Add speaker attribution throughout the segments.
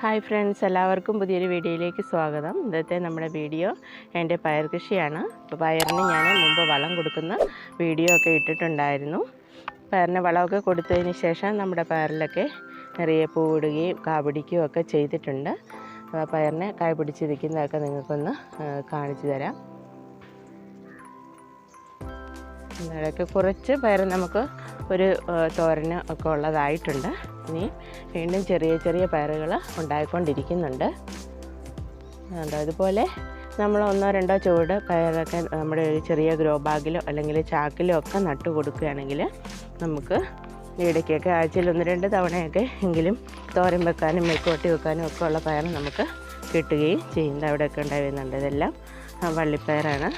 Speaker 1: Hi friends എല്ലാവർക്കും പുതിയൊരു വീഡിയോയിലേക്ക് സ്വാഗതം. ഇന്നത്തെ നമ്മുടെ വീഡിയോ എന്റെ പയർ കൃഷിയാണ്. അപ്പോൾ പയറിന് ഞാൻ മുമ്പ് വളം കൊടുക്കുന്ന വീഡിയോ ഒക്കെ ഇട്ടിട്ടുണ്ടായിരുന്നു. പയറിന് വളമൊക്കെ കൊടുത്തതിന് ശേഷം നമ്മുടെ പയറിലൊക്കെ നിറയെ പൂവിടുകയും കാപിടിക്കുകയും ഒക്കെ ചെയ്തിട്ടുണ്ട്. അപ്പോൾ പയറിനെ കായ് പിടിച്ചിരിക്കുന്നതൊക്കെ നിങ്ങൾക്കൊന്ന് കാണിച്ചു തരാം. ഇടയ്ക്ക് കുറച്ച് പയർ നമുക്ക് ഒരു തോരന് ഒക്കെ ഉള്ളതായിട്ടുണ്ട്. ഇനി വീണ്ടും ചെറിയ ചെറിയ പയറുകൾ ഉണ്ടായിക്കൊണ്ടിരിക്കുന്നുണ്ട്. കണ്ടോ ഇതുപോലെ നമ്മൾ ഒന്നോ രണ്ടോ ചുവട് പയറൊക്കെ നമ്മുടെ ഒരു ചെറിയ ഗ്രോ ബാഗിലോ അല്ലെങ്കിൽ ചാക്കിലോ ഒക്കെ നട്ടു കൊടുക്കുകയാണെങ്കിൽ നമുക്ക് ഇടയ്ക്കൊക്കെ ആഴ്ചയിൽ ഒന്ന് രണ്ട് തവണയൊക്കെ എങ്കിലും തോരൻ വെക്കാനും മെഴുക്കുവട്ടി വെക്കാനും ഒക്കെ ഉള്ള പയർ നമുക്ക് കിട്ടുകയും ചെയ്യുന്നത് അവിടെയൊക്കെ ഉണ്ടായി വരുന്നുണ്ട് ഇതെല്ലാം വള്ളിപ്പയറാണ്.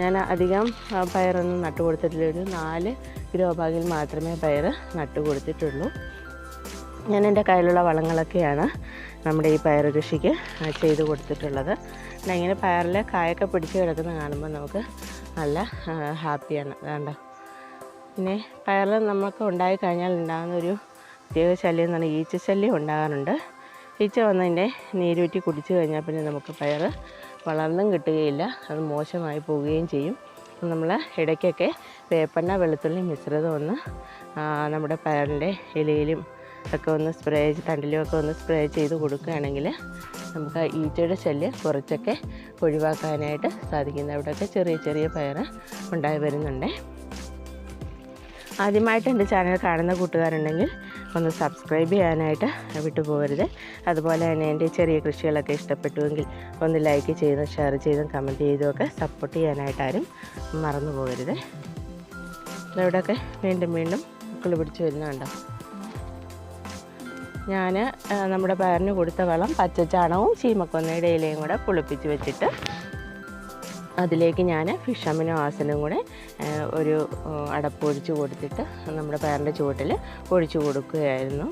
Speaker 1: ഞാൻ അധികം പയറൊന്നും നട്ടു കൊടുത്തിട്ടില്ല. ഒരു നാല് ഗ്രോ ബാഗിൽ മാത്രമേ പയർ നട്ടുകൊടുത്തിട്ടുള്ളൂ. ഞാൻ എന്റെ കയ്യിലുള്ള വളങ്ങളൊക്കെയാണ് നമ്മുടെ ഈ പയർ കൃഷിക്ക് ചെയ്ത് കൊടുത്തിട്ടുള്ളത്. ഇങ്ങനെ പയറിൽ കായൊക്കെ പിടിച്ച് കിടക്കുന്ന കാണുമ്പോൾ നമുക്ക് നല്ല ഹാപ്പിയാണ്. വേണ്ട പിന്നെ പയറിൽ നമുക്ക് ഉണ്ടായി കഴിഞ്ഞാൽ ഉണ്ടാകുന്ന ഒരു പ്രത്യേക ശല്യം എന്ന് പറഞ്ഞാൽ ഈച്ച ശല്യം ഉണ്ടാകാറുണ്ട്. ഈച്ച വന്നതിന്റെ നീരൂറ്റി കുടിച്ചു കഴിഞ്ഞാൽ പിന്നെ നമുക്ക് പയർ വളർന്നും കിട്ടുകയില്ല. അത് മോശമായി പോവുകയും ചെയ്യും. നമ്മൾ ഇടയ്ക്കൊക്കെ വേപ്പെണ്ണ വെളുത്തുള്ളി മിശ്രിതം ഒന്ന് നമ്മുടെ പയറിന്റെ ഇലയിലും ഒക്കെ ഒന്ന് സ്പ്രേ തണ്ടിലും ഒക്കെ ഒന്ന് സ്പ്രേ ചെയ്ത് കൊടുക്കുകയാണെങ്കിൽ നമുക്ക് ഈച്ചയുടെ ശല്യം കുറച്ചൊക്കെ ഒഴിവാക്കാനായിട്ട് സാധിക്കുന്നത് അവിടെയൊക്കെ ചെറിയ ചെറിയ പയർ ഉണ്ടായി വരുന്നുണ്ടേ. ആദ്യമായിട്ട് എന്റെ ചാനൽ കാണുന്ന കൂട്ടുകാരുണ്ടെങ്കിൽ ഒന്ന് സബ്സ്ക്രൈബ് ചെയ്യാനായിട്ട് വിട്ടുപോകരുത്. അതുപോലെ തന്നെ എന്റെ ചെറിയ കൃഷികളൊക്കെ ഇഷ്ടപ്പെട്ടുവെങ്കിൽ ഒന്ന് ലൈക്ക് ചെയ്തും ഷെയർ ചെയ്തും കമന്റ് ചെയ്തും ഒക്കെ സപ്പോർട്ട് ചെയ്യാനായിട്ട് ആരും മറന്നു പോകരുത് ഇവിടെയൊക്കെ വീണ്ടും വീണ്ടും മക്കൾ പിടിച്ച് വരുന്നുണ്ടോ? ഞാൻ നമ്മുടെ പയറിന് കൊടുത്ത വളം പച്ചച്ചാണവും ചീമക്കൊന്നയുടെ ഇലയും കൂടെ പുളിപ്പിച്ച് വെച്ചിട്ട് അതിലേക്ക് ഞാൻ ഫിഷ് അമിനോ ആസിനും കൂടെ ഒരു അടപ്പ് ഒഴിച്ച് കൊടുത്തിട്ട് നമ്മുടെ പയറിന്റെ ചുവട്ടിൽ ഒഴിച്ചു കൊടുക്കുകയായിരുന്നു.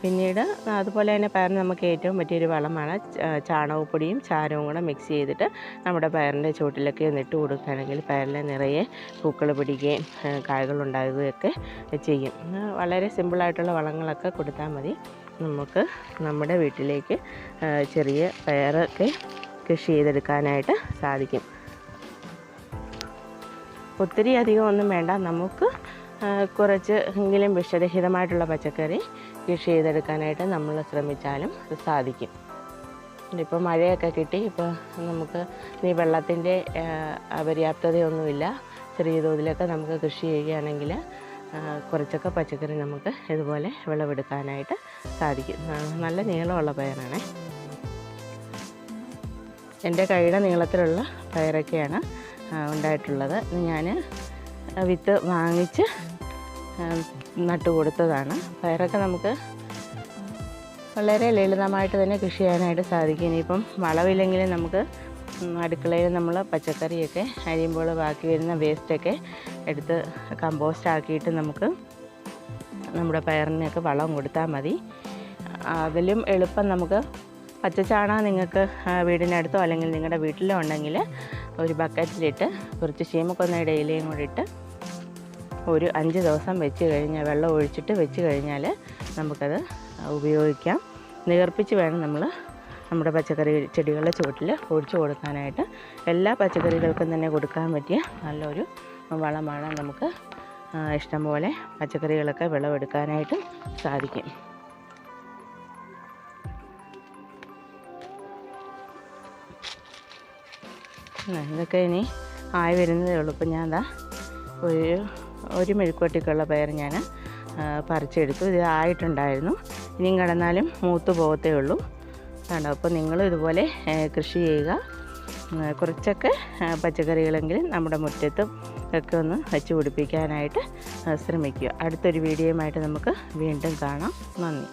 Speaker 1: പിന്നീട് അതുപോലെ തന്നെ പയറിന് നമുക്ക് ഏറ്റവും പറ്റിയൊരു വളമാണ് ചാണകപ്പൊടിയും ചാരവും കൂടെ മിക്സ് ചെയ്തിട്ട് നമ്മുടെ പയറിന്റെ ചുവട്ടിലൊക്കെ ഒന്ന് ഇട്ട് കൊടുക്കുകയാണെങ്കിൽ പയറിൽ നിറയെ പൂക്കൾ പിടിക്കുകയും ഉണ്ടാകുകയൊക്കെ ചെയ്യും. വളരെ സിമ്പിളായിട്ടുള്ള വളങ്ങളൊക്കെ കൊടുത്താൽ മതി. നമുക്ക് നമ്മുടെ വീട്ടിലേക്ക് ചെറിയ പയറൊക്കെ കൃഷി ചെയ്തെടുക്കാനായിട്ട് സാധിക്കും. ഒത്തിരി അധികം ഒന്നും വേണ്ട. നമുക്ക് കുറച്ച് എങ്കിലും വിഷരഹിതമായിട്ടുള്ള പച്ചക്കറി കൃഷി ചെയ്തെടുക്കാനായിട്ട് നമ്മൾ ശ്രമിച്ചാലും സാധിക്കും. ഇപ്പോൾ മഴയൊക്കെ കിട്ടി ഇപ്പോൾ നമുക്ക് ഈ വെള്ളത്തിന്റെ അപര്യാപ്തതയൊന്നുമില്ല. ചെറിയ തോതിലൊക്കെ നമുക്ക് കൃഷി ചെയ്യുകയാണെങ്കിൽ കുറച്ചൊക്കെ പച്ചക്കറി നമുക്ക് ഇതുപോലെ വിളവെടുക്കാനായിട്ട് സാധിക്കും. നല്ല നീളമുള്ള പയറാണ്. എന്റെ കൈയുടെ നീളത്തിലുള്ള പയറൊക്കെയാണ് ഉണ്ടായിട്ടുള്ളത്. ഞാൻ വിത്ത് വാങ്ങിച്ച് നട്ടുകൊടുത്തതാണ് കൊടുത്തതാണ്. പയറൊക്കെ നമുക്ക് വളരെ ലളിതമായിട്ട് തന്നെ കൃഷി ചെയ്യാനായിട്ട് സാധിക്കും. ഇനിയിപ്പം വളമില്ലെങ്കിലും നമുക്ക് അടുക്കളയിൽ നമ്മൾ പച്ചക്കറിയൊക്കെ അരിയുമ്പോൾ ബാക്കി വരുന്ന വേസ്റ്റൊക്കെ എടുത്ത് കമ്പോസ്റ്റ് ആക്കിയിട്ട് നമുക്ക് നമ്മുടെ പയറിനൊക്കെ വളം കൊടുത്താൽ മതി. അതിലും എളുപ്പം നമുക്ക് പച്ചച്ചാണകം നിങ്ങൾക്ക് വീടിനടുത്തോ അല്ലെങ്കിൽ നിങ്ങളുടെ വീട്ടിലോ ഉണ്ടെങ്കിൽ ഒരു ബക്കറ്റിലിട്ട് കുറച്ച് ചീമക്കൊന്നയുടെ ഇലയും കൂടി ഇട്ട് ഒരു അഞ്ച് ദിവസം വെച്ച് കഴിഞ്ഞാൽ വെള്ളം ഒഴിച്ചിട്ട് വെച്ച് കഴിഞ്ഞാൽ നമുക്കത് ഉപയോഗിക്കാം. നീർപ്പിച്ച് വേണം നമ്മൾ നമ്മുടെ പച്ചക്കറി ചെടികളുടെ ചുവട്ടിൽ ഒഴിച്ചു കൊടുക്കാനായിട്ട്. എല്ലാ പച്ചക്കറികൾക്കും തന്നെ കൊടുക്കാൻ പറ്റിയ നല്ലൊരു വളമാണ് നമുക്ക് ഇഷ്ടംപോലെ പച്ചക്കറികളൊക്കെ വിളവെടുക്കാനായിട്ട് സാധിക്കും. ഇതൊക്കെ ഇനി ആയി വരുന്നതേ ഉള്ളൂ. ഇപ്പം ഞാൻ എന്താ ഒരു ഒരു മെഴുക്കുവട്ടിക്കുള്ള പയർ ഞാൻ പറിച്ചെടുത്തു. ഇത് ആയിട്ടുണ്ടായിരുന്നു. ഇനിയും കിടന്നാലും മൂത്ത് പോകത്തേ ഉള്ളൂ. കണ്ടോ? അപ്പോൾ നിങ്ങളും ഇതുപോലെ കൃഷി ചെയ്യുക. കുറച്ചൊക്കെ പച്ചക്കറികളെങ്കിലും നമ്മുടെ മുറ്റത്തും ഒക്കെ ഒന്ന് വെച്ച് പിടിപ്പിക്കാനായിട്ട് ശ്രമിക്കുക. അടുത്തൊരു വീഡിയോയുമായിട്ട് നമുക്ക് വീണ്ടും കാണാം. നന്ദി.